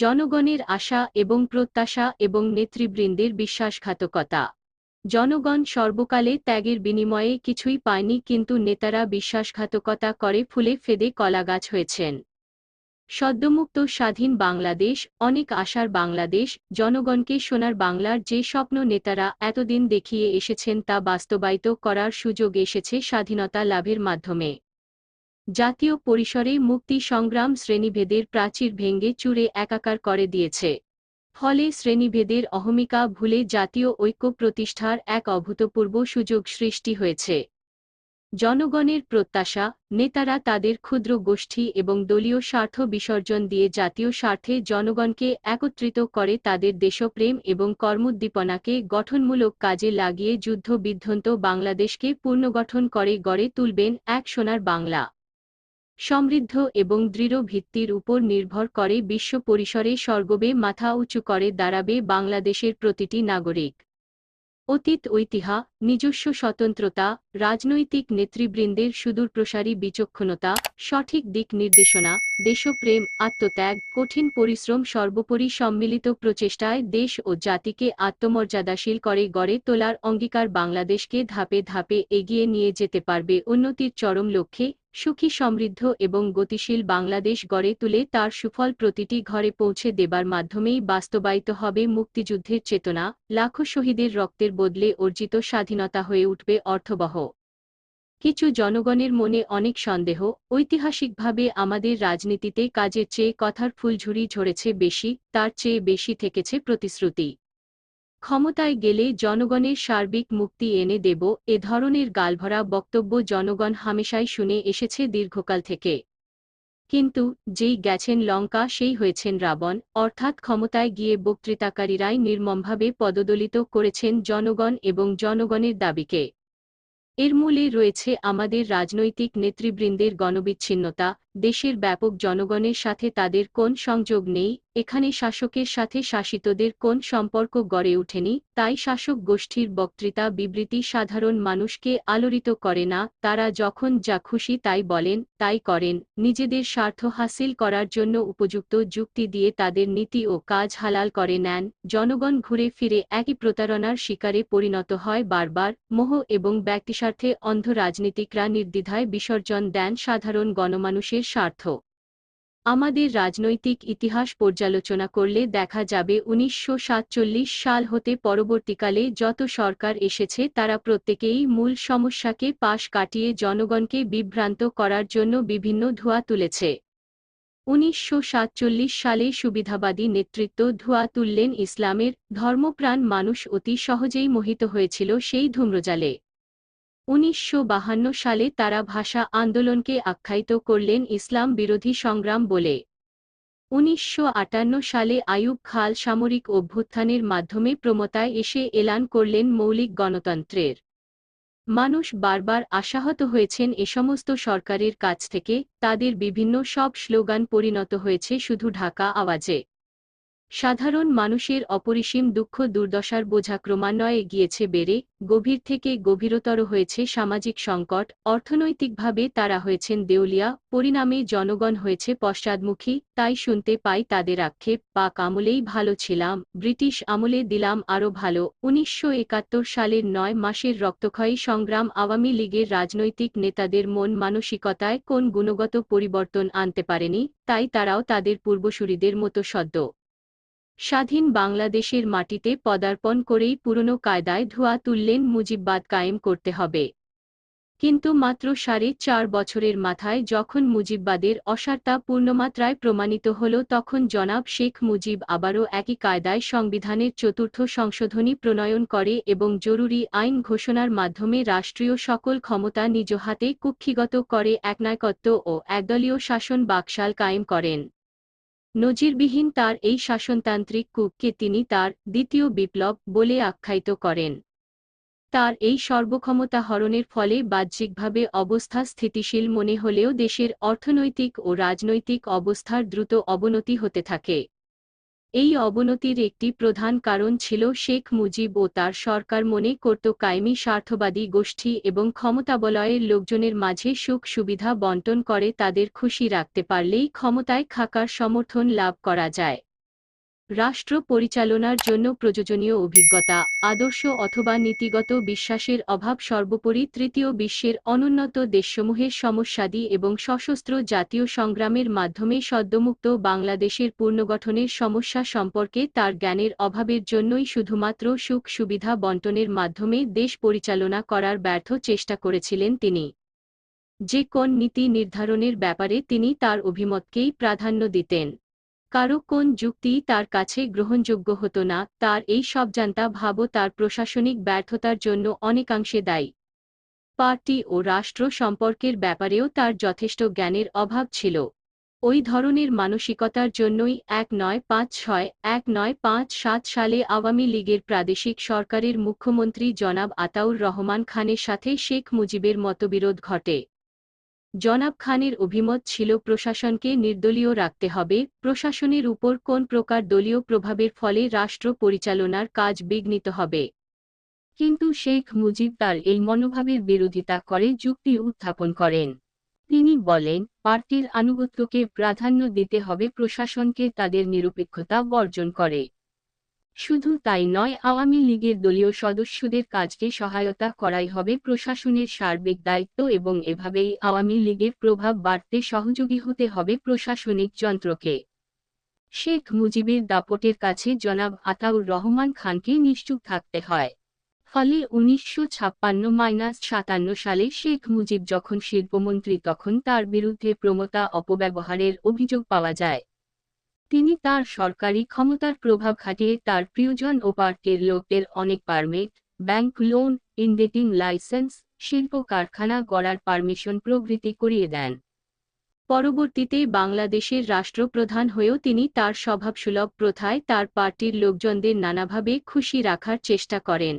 জনগণের আশা এবং প্রত্যাশা এবং নেতৃবৃন্দের বিশ্বাসঘাতকতা। জনগণ সর্বকালে ত্যাগের বিনিময়ে কিছুই পায়নি কিন্তু নেতারা বিশ্বাসঘাতকতা করে ফুলে ফেদে কলাগাছ হয়েছেন। সদ্যমুক্ত স্বাধীন বাংলাদেশ, অনেক আশার বাংলাদেশ, জনগণকে সোনার বাংলার যে স্বপ্ন নেতারা এতদিন দেখিয়ে এসেছেন তা বাস্তবায়িত করার সুযোগ এসেছে স্বাধীনতা লাভের মাধ্যমে। জাতীয় পরিসরে মুক্তি সংগ্রাম শ্রেণীভেদের প্রাচীর ভেঙ্গে চুরে একাকার করে দিয়েছে। ফলে শ্রেণীভেদের অহমিকা ভুলে জাতীয় ঐক্য প্রতিষ্ঠার এক অভূতপূর্ব সুযোগ সৃষ্টি হয়েছে। জনগণের প্রত্যাশা, নেতারা তাদের ক্ষুদ্র গোষ্ঠী এবং দলীয় স্বার্থ বিসর্জন দিয়ে জাতীয় স্বার্থে জনগণকে একত্রিত করে তাদের দেশপ্রেম এবং কর্মোদ্দীপনাকে গঠনমূলক কাজে লাগিয়ে যুদ্ধবিধ্বন্ত বাংলাদেশকে পুনর্গঠন করে গড়ে তুলবেন এক সোনার বাংলা। সমৃদ্ধ এবং দৃঢ় ভিত্তির উপর নির্ভর করে বিশ্ব পরিসরে স্বর্গবে মাথা উঁচু করে দাঁড়াবে বাংলাদেশের প্রতিটি নাগরিক। অতীত ঐতিহ্য, নিজস্ব স্বতন্ত্রতা, রাজনৈতিক নেতৃবৃন্দের সুদূরপ্রসারী বিচক্ষণতা, সঠিক দিক নির্দেশনা, দেশপ্রেম, আত্মত্যাগ, কঠিন পরিশ্রম সর্বোপরি সম্মিলিত প্রচেষ্টায় দেশ ও জাতিকে আত্মমর্যাদাশীল করে গড়ে তোলার অঙ্গীকার বাংলাদেশকে ধাপে ধাপে এগিয়ে নিয়ে যেতে পারবে উন্নতির চরম লক্ষ্যে সুখী, সমৃদ্ধ এবং গতিশীল বাংলাদেশ গড়ে তুলে তার সুফল প্রতিটি ঘরে পৌঁছে দেবার মাধ্যমেই বাস্তবায়িত হবে মুক্তিযুদ্ধের চেতনা, লাখো শহীদের রক্তের বদলে অর্জিত স্বাধীনতা হয়ে উঠবে অর্থবহ। কিছু জনগণের মনে অনেক সন্দেহ, ঐতিহাসিকভাবে আমাদের রাজনীতিতে কাজের চেয়ে কথার ফুলঝুরি ঝরেছে বেশি, তার চেয়ে বেশি থেকেছে প্রতিশ্রুতি। ক্ষমতায় গেলে জনগণের সার্বিক মুক্তি এনে দেব, এ ধরনের গালভরা বক্তব্য জনগণ হামেশাই শুনে এসেছে দীর্ঘকাল থেকে। কিন্তু, যেই গেছেন লঙ্কা, সেই হয়েছেন রাবণ, অর্থাৎ ক্ষমতায় গিয়ে বক্তৃতাকারীরাই নির্মমভাবে পদদলিত করেছেন জনগণ এবং জনগণের দাবিকে। এর মূলে রয়েছে আমাদের রাজনৈতিক নেতৃবৃন্দের গণবিচ্ছিন্নতা দেশের ব্যাপক জনগণের সাথে তাদের কোন সংযোগ নেই, এখানে শাসকের সাথে শাসিতদের কোন সম্পর্ক গড়ে ওঠেনি, তাই শাসক গোষ্ঠীর বক্তৃতা বিবৃতি সাধারণ মানুষকে আলোড়িত করে না, তারা যখন যা খুশি তাই বলেন, তাই করেন, নিজেদের স্বার্থ হাসিল করার জন্য উপযুক্ত যুক্তি দিয়ে তাদের নীতি ও কাজ হালাল করে নেন, জনগণ ঘুরে ফিরে একই প্রতারণার শিকারে পরিণত হয় বারবার, মোহ এবং ব্যক্তিস্বার্থে অন্ধ রাজনীতিকরা নির্দ্বিধায় বিসর্জন দেন সাধারণ গণমানুষের স্বার্থ। আমাদের রাজনৈতিক ইতিহাস পর্যালোচনা করলে দেখা যাবে উনিশশো সাতচল্লিশ সাল হতে পরবর্তীকালে যত সরকার এসেছে তারা প্রত্যেকেই মূল সমস্যাকে পাশ কাটিয়ে জনগণকে বিভ্রান্ত করার জন্য বিভিন্ন ধোয়া তুলেছে। উনিশশো সাতচল্লিশ সালে সুবিধাবাদী নেতৃত্ব ধোয়া তুললেন ইসলামের ধর্মপ্রাণ মানুষ অতি সহজেই মোহিত হয়েছিল সেই ধূম্রজালে। উনিশশো সালে তারা ভাষা আন্দোলনকে আখ্যায়িত করলেন ইসলাম বিরোধী সংগ্রাম বলে। উনিশশো আটান্ন সালে আয়ুব খাল সামরিক অভ্যুত্থানের মাধ্যমে প্রমতায় এসে এলান করলেন মৌলিক গণতন্ত্রের। মানুষ বারবার আশাহত হয়েছেন এ সমস্ত সরকারের কাছ থেকে, তাদের বিভিন্ন সব স্লোগান পরিণত হয়েছে শুধু ঢাকা আওয়াজে। সাধারণ মানুষের অপরিসীম দুঃখ দুর্দশার বোঝা ক্রমান্বয়ে গিয়েছে বেড়ে, গভীর থেকে গভীরতর হয়েছে সামাজিক সংকট, অর্থনৈতিকভাবে তারা হয়েছেন দেউলিয়া, পরিণামে জনগণ হয়েছে পশ্চাদমুখী, তাই শুনতে পাই তাদের আক্ষেপ, পাক আমলেই ভালো ছিলাম, ব্রিটিশ আমলে দিলাম আরও ভালো। উনিশশো একাত্তর সালের নয় মাসের রক্তক্ষয়ী সংগ্রাম আওয়ামী লীগের রাজনৈতিক নেতাদের মন মানসিকতায় কোন গুণগত পরিবর্তন আনতে পারেনি, তাই তারাও তাদের পূর্বসূরিদের মতো সদ্য। স্বাধীন বাংলাদেশের মাটিতে পদার্পণ করেই পুরনো কায়দায় ধোয়া তুললেন মুজিববাদ কায়েম করতে হবে। কিন্তু মাত্র সাড়ে চার বছরের মাথায় যখন মুজিববাদের অসারতা পূর্ণমাত্রায় প্রমাণিত হল, তখন জনাব শেখ মুজিব আবারও একই কায়দায় সংবিধানের চতুর্থ সংশোধনী প্রণয়ন করে এবং জরুরি আইন ঘোষণার মাধ্যমে রাষ্ট্রীয় সকল ক্ষমতা নিজ হাতে কুক্ষিগত করে একনায়কত্ব ও একদলীয় শাসন বাকশাল কায়েম করেন। নজিরবিহীন তার এই শাসনতান্ত্রিক কূপকে তিনি তার দ্বিতীয় বিপ্লব বলে আখ্যায়িত করেন। তার এই সর্বক্ষমতা হরণের ফলে বাহ্যিকভাবে অবস্থা স্থিতিশীল মনে হলেও দেশের অর্থনৈতিক ও রাজনৈতিক অবস্থার দ্রুত অবনতি হতে থাকে। এই অবনতির একটি প্রধান কারণ ছিল শেখ মুজিব ও তার সরকার মনে করত কায়েমি স্বার্থবাদী গোষ্ঠী এবং ক্ষমতাবলয়ের লোকজনের মাঝে সুখ সুবিধা বন্টন করে তাদের খুশি রাখতে পারলেই ক্ষমতায় খাকার সমর্থন লাভ করা যায়। রাষ্ট্র পরিচালনার জন্য প্রয়োজনীয় অভিজ্ঞতা, আদর্শ অথবা নীতিগত বিশ্বাসের অভাব সর্বোপরি তৃতীয় বিশ্বের অনুন্নত দেশসমূহের সমস্যাদি এবং সশস্ত্র জাতীয় সংগ্রামের মাধ্যমে সদ্যমুক্ত বাংলাদেশের পুনর্গঠনের সমস্যা সম্পর্কে তার জ্ঞানের অভাবের জন্যই শুধুমাত্র সুখ সুবিধা বন্টনের মাধ্যমে দেশ পরিচালনা করার ব্যর্থ চেষ্টা করেছিলেন তিনি। যে কোন নীতি নির্ধারণের ব্যাপারে তিনি তার অভিমতকেই প্রাধান্য দিতেন। কারও কোন যুক্তি তার কাছে গ্রহণযোগ্য হতো না, তার এই সব জানতা ভাবও তার প্রশাসনিক ব্যর্থতার জন্য অনেকাংশে দায়ী। পার্টি ও রাষ্ট্র সম্পর্কের ব্যাপারেও তার যথেষ্ট জ্ঞানের অভাব ছিল। ওই ধরনের মানসিকতার জন্যই এক নয় পাঁচ ছয় এক নয় পাঁচ সাত সালে আওয়ামী লীগের প্রাদেশিক সরকারের মুখ্যমন্ত্রী জনাব আতাউর রহমান খানের সাথে শেখ মুজিবের মতবিরোধ ঘটে। জনাব খানের অভিমত ছিল প্রশাসনকে নির্দলীয় রাখতে হবে, প্রশাসনের উপর কোন প্রকার দলীয় প্রভাবের ফলে রাষ্ট্র পরিচালনার কাজ বিঘ্নিত হবে। কিন্তু শেখ মুজিব তার এই মনোভাবের বিরোধিতা করে যুক্তি উত্থাপন করেন। তিনি বলেন, পার্টির আনুগত্যকে প্রাধান্য দিতে হবে প্রশাসনকে তাদের নিরপেক্ষতা বর্জন করে। শুধু তাই নয়, আওয়ামী লীগের দলীয় সদস্যদের কাজকে সহায়তা করাই হবে প্রশাসনের সার্বিক দায়িত্ব এবং এভাবেই আওয়ামী লীগের প্রভাব বাড়তে সহযোগী হতে হবে প্রশাসনিক যন্ত্রকে। শেখ মুজিবের দাপটের কাছে জনাব আতাউর রহমান খানকে নিশ্চুপ থাকতে হয়। ফলে উনিশশো ছাপ্পান্ন মাইনাস সাতান্ন সালে শেখ মুজিব যখন শিল্পমন্ত্রী তখন তার বিরুদ্ধে প্রমতা অপব্যবহারের অভিযোগ পাওয়া যায়। তিনি তার সরকারি ক্ষমতার প্রভাব খাটিয়ে তার প্রিয়জন ও পার্টির লোকদের অনেক permit, bank loan, indenting licence, শিল্প কারখানা গড়ার পারমিশন প্রভৃতি করিয়ে দেন। পরবর্তীতে বাংলাদেশের রাষ্ট্রপ্রধান হয়েও তিনি তার স্বভাবসুলভ প্রথায় তার পার্টির লোকজনদের নানাভাবে খুশি রাখার চেষ্টা করেন।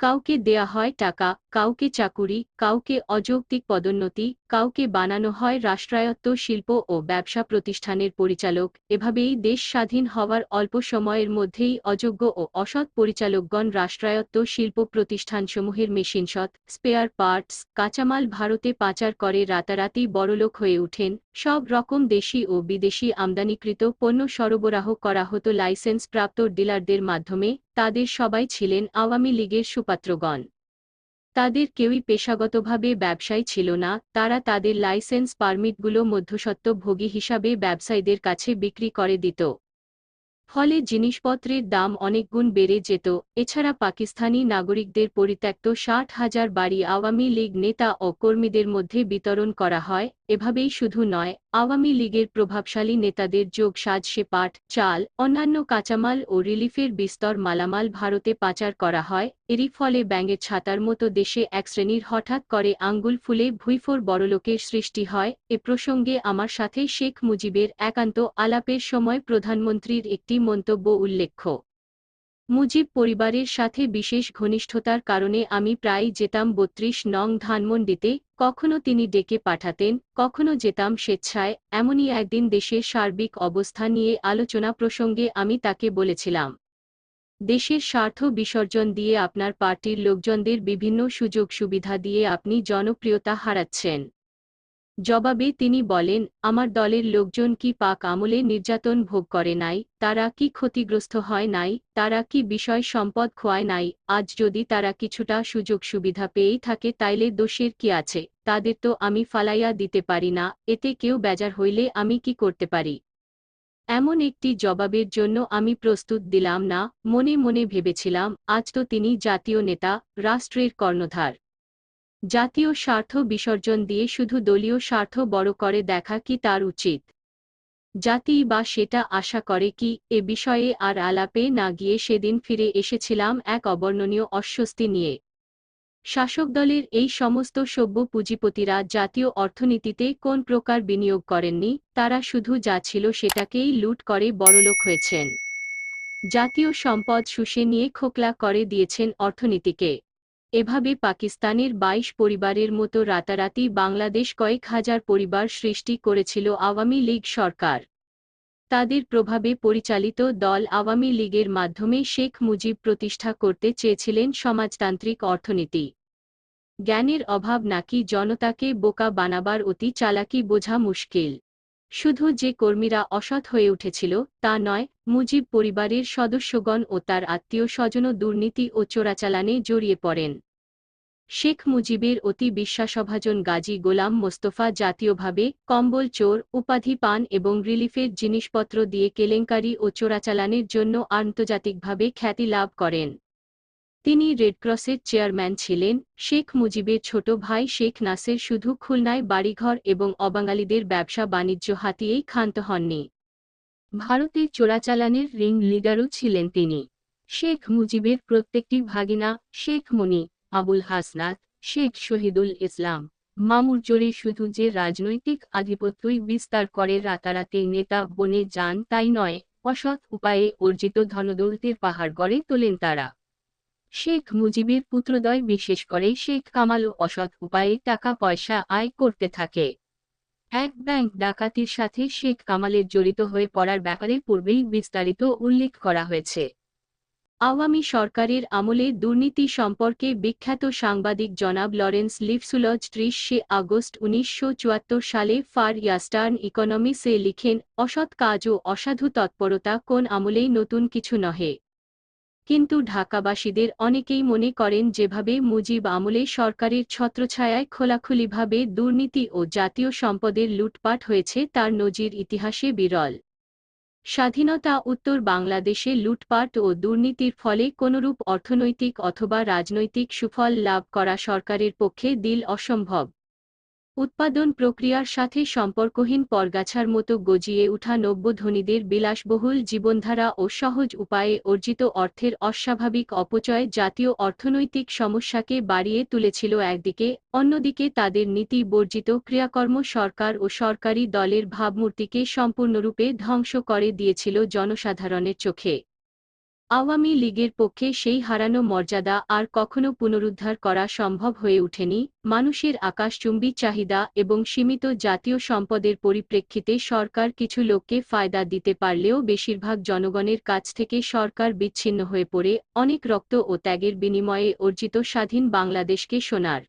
কাউকে দেয়া হয় টাকা কাউকে চাকুরি, কাউকে অযৌক্তিক পদোন্নতি, কাউকে বানানো হয় রাষ্ট্রায়ত্ত শিল্প ও ব্যবসা প্রতিষ্ঠানের পরিচালক, এভাবেই দেশ স্বাধীন হওয়ার অল্প সময়ের মধ্যেই অযোগ্য ও অসৎ পরিচালকগণ রাষ্ট্রায়ত্ত শিল্প প্রতিষ্ঠানসমূহের মেশিনসৎ স্পেয়ার পার্টস, কাঁচামাল ভারতে পাচার করে রাতারাতি বড়লোক হয়ে ওঠেন, সব রকম দেশি ও বিদেশি আমদানিকৃত পণ্য সরবরাহ করা হতো লাইসেন্স প্রাপ্ত ডিলারদের মাধ্যমে, তাদের সবাই ছিলেন আওয়ামী লীগের সুপাত্রগণ। তাদের কেউই পেশাগতভাবে ব্যবসায়ী ছিল না, তারা তাদের লাইসেন্স পারমিটগুলো মধ্যস্বত্ব ভোগী হিসাবে ব্যবসায়ীদের কাছে বিক্রি করে দিত। ফলে জিনিসপত্রের দাম অনেক গুণ বেড়ে যেত, এছাড়া পাকিস্তানি নাগরিকদের পরিত্যক্ত ষাট হাজার বাড়ি আওয়ামী লীগ নেতা ও কর্মীদের মধ্যে বিতরণ করা হয়, এভাবেই শুধু নয়, আওয়ামী লীগের প্রভাবশালী নেতাদের যোগ সাজসে পাট চাল, অন্যান্য কাঁচামাল ও রিলিফের বিস্তর মালামাল ভারতে পাচার করা হয় এরই ফলে ব্যাঙের ছাতার মতো দেশে এক শ্রেণির হঠাৎ করে আঙ্গুল ফুলে ভুইফোর বড়লোকের সৃষ্টি হয়, এ প্রসঙ্গে আমার সাথে শেখ মুজিবের একান্ত আলাপের সময় প্রধানমন্ত্রীর একটি মন্তব্য উল্লেখ্য। মুজিব পরিবারের সাথে বিশেষ ঘনিষ্ঠতার কারণে আমি প্রায় যেতাম বত্রিশ নং ধানমন্ডিতে, কখনো তিনি ডেকে পাঠাতেন, কখনো যেতাম স্বেচ্ছায়, এমনই একদিন দেশের সার্বিক অবস্থা নিয়ে আলোচনা প্রসঙ্গে আমি তাকে বলেছিলাম। দেশের স্বার্থ বিসর্জন দিয়ে আপনার পার্টির লোকজনদের বিভিন্ন সুযোগ সুবিধা দিয়ে আপনি জনপ্রিয়তা হারাচ্ছেন। জবাবে তিনি বলেন, আমার দলের লোকজন কি পাক আমলে নির্যাতন ভোগ করে নাই? তারা কি ক্ষতিগ্রস্ত হয় নাই? তারা কি বিষয় সম্পদ খোয়ায় নাই? আজ যদি তারা কিছুটা সুযোগ সুবিধা পেয়েই থাকে তাইলে দোষের কি আছে? তাদের তো আমি ফালাইয়া দিতে পারি না। এতে কেউ বেজার হইলে আমি কি করতে পারি? এমন একটি জবাবের জন্য আমি প্রস্তুত দিলাম না, মনে মনে ভেবেছিলাম, আজ তো তিনি জাতীয় নেতা, রাষ্ট্রের কর্ণধার। জাতীয় স্বার্থ বিসর্জন দিয়ে শুধু দলীয় স্বার্থ বড় করে দেখা কি তার উচিত? জাতি বা সেটা আশা করে কি এ বিষয়ে আর আলাপে না গিয়ে সেদিন ফিরে এসেছিলাম এক অবর্ণনীয় অস্বস্তি নিয়ে। শাসক দলের এই সমস্ত সভ্য পুঁজিপতিরা জাতীয় অর্থনীতিতে কোন প্রকার বিনিয়োগ করেননি, তারা শুধু যা ছিল সেটাকেই লুট করে বড়লোক হয়েছেন। জাতীয় সম্পদ শুষে নিয়ে খোকলা করে দিয়েছেন অর্থনীতিকে। এভাবে পাকিস্তানের ২২ পরিবারের মতো রাতারাতি বাংলাদেশ কয়েক হাজার পরিবার সৃষ্টি করেছিল আওয়ামী লীগ সরকার। তাদের প্রভাবে পরিচালিত দল আওয়ামী লীগের মাধ্যমে শেখ মুজিব প্রতিষ্ঠা করতে চেয়েছিলেন সমাজতান্ত্রিক অর্থনীতি। জ্ঞানের অভাব নাকি জনতাকে বোকা বানাবার অতি চালাকি বোঝা মুশকিল। শুধু যে কর্মীরা অসৎ হয়ে উঠেছিল, তা নয়, মুজিব পরিবারের সদস্যগণ ও তার আত্মীয় স্বজনও দুর্নীতি ও চোরাচালানে জড়িয়ে পড়েন। শেখ মুজিবের অতি বিশ্বাসভাজন গাজী গোলাম মোস্তফা জাতীয়ভাবে কম্বল চোর, উপাধি পান এবং রিলিফের জিনিসপত্র দিয়ে কেলেঙ্কারি ও চোরাচালানের জন্য আন্তর্জাতিকভাবে খ্যাতি লাভ করেন। তিনি রেডক্রসের চেয়ারম্যান ছিলেন, শেখ মুজিবের ছোট ভাই শেখ নাসের শুধু খুলনায় বাড়িঘর এবং অবাঙালিদের ব্যবসা বাণিজ্য হাতিয়েই ক্ষান্ত হননি। ভারতে চোরাচালানের রিং লিডারও ছিলেন তিনি। শেখ মুজিবের প্রত্যেকটি ভাগিনা শেখ মনি, আবুল হাসনাত, শেখ শহীদুল ইসলাম, মামুর জোরে শুধু যে রাজনৈতিক আধিপত্যই বিস্তার করে রাতারাতি নেতা বনে যান তাই নয়, অসৎ উপায়ে অর্জিত ধনদৌলতের পাহাড় গড়ে তোলেন তারা। শেখ মুজিবের পুত্রদয় বিশেষ করে শেখ কামালও অসৎ উপায়ে টাকা পয়সা আয় করতে থাকে। এক ব্যাংক ডাকাতির সাথে শেখ কামালের জড়িত হয়ে পড়ার ব্যাপারে পূর্বেই বিস্তারিত উল্লেখ করা হয়েছে। আওয়ামী সরকারের আমলে দুর্নীতি সম্পর্কে বিখ্যাত সাংবাদিক জনাব লরেন্স লিফসুলজ ত্রিশে আগস্ট উনিশশো চুয়াত্তর সালে ফার ইয়াস্টার্ন ইকোনমিসে লিখেন, অসৎ কাজ ও অসাধু তৎপরতা কোন আমলেই নতুন কিছু নহে। কিন্তু ঢাকাবাসীদের অনেকেই মনে করেন যেভাবে মুজিব আমলে সরকারের ছত্রছায়ায় খোলাখুলিভাবে দুর্নীতি ও জাতীয় সম্পদের লুটপাট হয়েছে, তার নজির ইতিহাসে বিরল। স্বাধীনতা উত্তর বাংলাদেশে লুটপাট ও দুর্নীতির ফলে কোনরূপ অর্থনৈতিক অথবা রাজনৈতিক সুফল লাভ করা সরকারের পক্ষে দিল অসম্ভব। উৎপাদন প্রক্রিয়ার সাথে সম্পর্কহীন পরগাছার মতো গজিয়ে উঠা নব্যধনীদের বিলাসবহুল জীবনধারা ও সহজ উপায়ে অর্জিত অর্থের অস্বাভাবিক অপচয় জাতীয় অর্থনৈতিক সমস্যাকে বাড়িয়ে তুলেছিল একদিকে, অন্যদিকে তাদের নীতি বর্জিত ক্রিয়াকর্ম সরকার ও সরকারি দলের ভাবমূর্তিকে সম্পূর্ণরূপে ধ্বংস করে দিয়েছিল জনসাধারণের চোখে। আওয়ামী লীগের পক্ষে সেই হারানো মর্যাদা আর কখনো পুনরুদ্ধার করা সম্ভব হয়ে ওঠেনি, মানুষের আকাশচুম্বী চাহিদা এবং সীমিত জাতীয় সম্পদের পরিপ্রেক্ষিতে সরকার কিছু লোককে ফায়দা দিতে পারলেও বেশিরভাগ জনগণের কাছ থেকে সরকার বিচ্ছিন্ন হয়ে পড়ে, অনেক রক্ত ও ত্যাগের বিনিময়ে অর্জিত স্বাধীন বাংলাদেশকে সোনার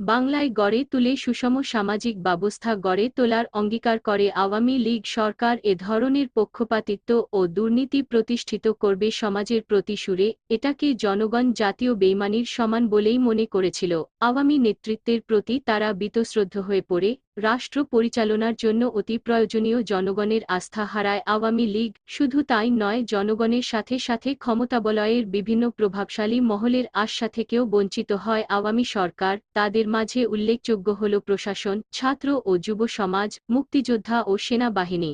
বাংলায় গড়ে তুলে সুষম সামাজিক ব্যবস্থা গড়ে তোলার অঙ্গীকার করে আওয়ামী লীগ সরকার এ ধরনের পক্ষপাতিত্ব ও দুর্নীতি প্রতিষ্ঠিত করবে সমাজের প্রতি সুরে, এটাকে জনগণ জাতীয় বেইমানির সমান বলেই মনে করেছিল। আওয়ামী নেতৃত্বের প্রতি তারা বিতশ্রদ্ধ হয়ে পড়ে রাষ্ট্র পরিচালনার জন্য অতি প্রয়োজনীয় জনগণের আস্থা হারায় আওয়ামী লীগ, শুধু তাই নয়, জনগণের সাথে সাথে ক্ষমতাবলয়ের বিভিন্ন প্রভাবশালী মহলের আশা থেকেও বঞ্চিত হয় আওয়ামী সরকার। তাদের মাঝে উল্লেখযোগ্য হল প্রশাসন, ছাত্র ও যুব সমাজ, মুক্তিযোদ্ধা ও সেনাবাহিনী।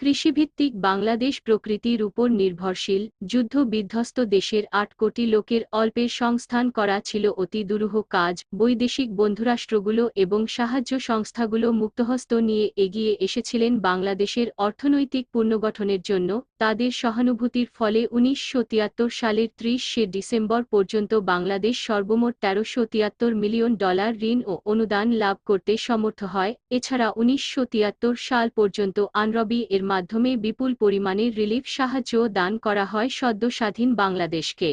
কৃষিভিত্তিক বাংলাদেশ প্রকৃতির উপর নির্ভরশীল যুদ্ধ বিধ্বস্ত দেশের আট কোটি লোকের অল্পের সংস্থান করা ছিল অতি দুরূহ কাজ, বৈদেশিক বন্ধুরাষ্ট্রগুলো এবং সাহায্য সংস্থাগুলো মুক্তহস্ত নিয়ে এগিয়ে এসেছিলেন বাংলাদেশের অর্থনৈতিক পুনর্গঠনের জন্য। তাদের সহানুভূতির ফলে উনিশশো তিয়াত্তর সালের ত্রিশে ডিসেম্বর পর্যন্ত বাংলাদেশ সর্বমোট তেরোশো মিলিয়ন ডলার ঋণ ও অনুদান লাভ করতে সমর্থ হয়। এছাড়া উনিশশো তিয়াত্তর সাল পর্যন্ত আনরবি এর মাধ্যমে বিপুল পরিমাণে রিলিফ সাহায্য দান করা হয় সদ্য স্বাধীন বাংলাদেশকে।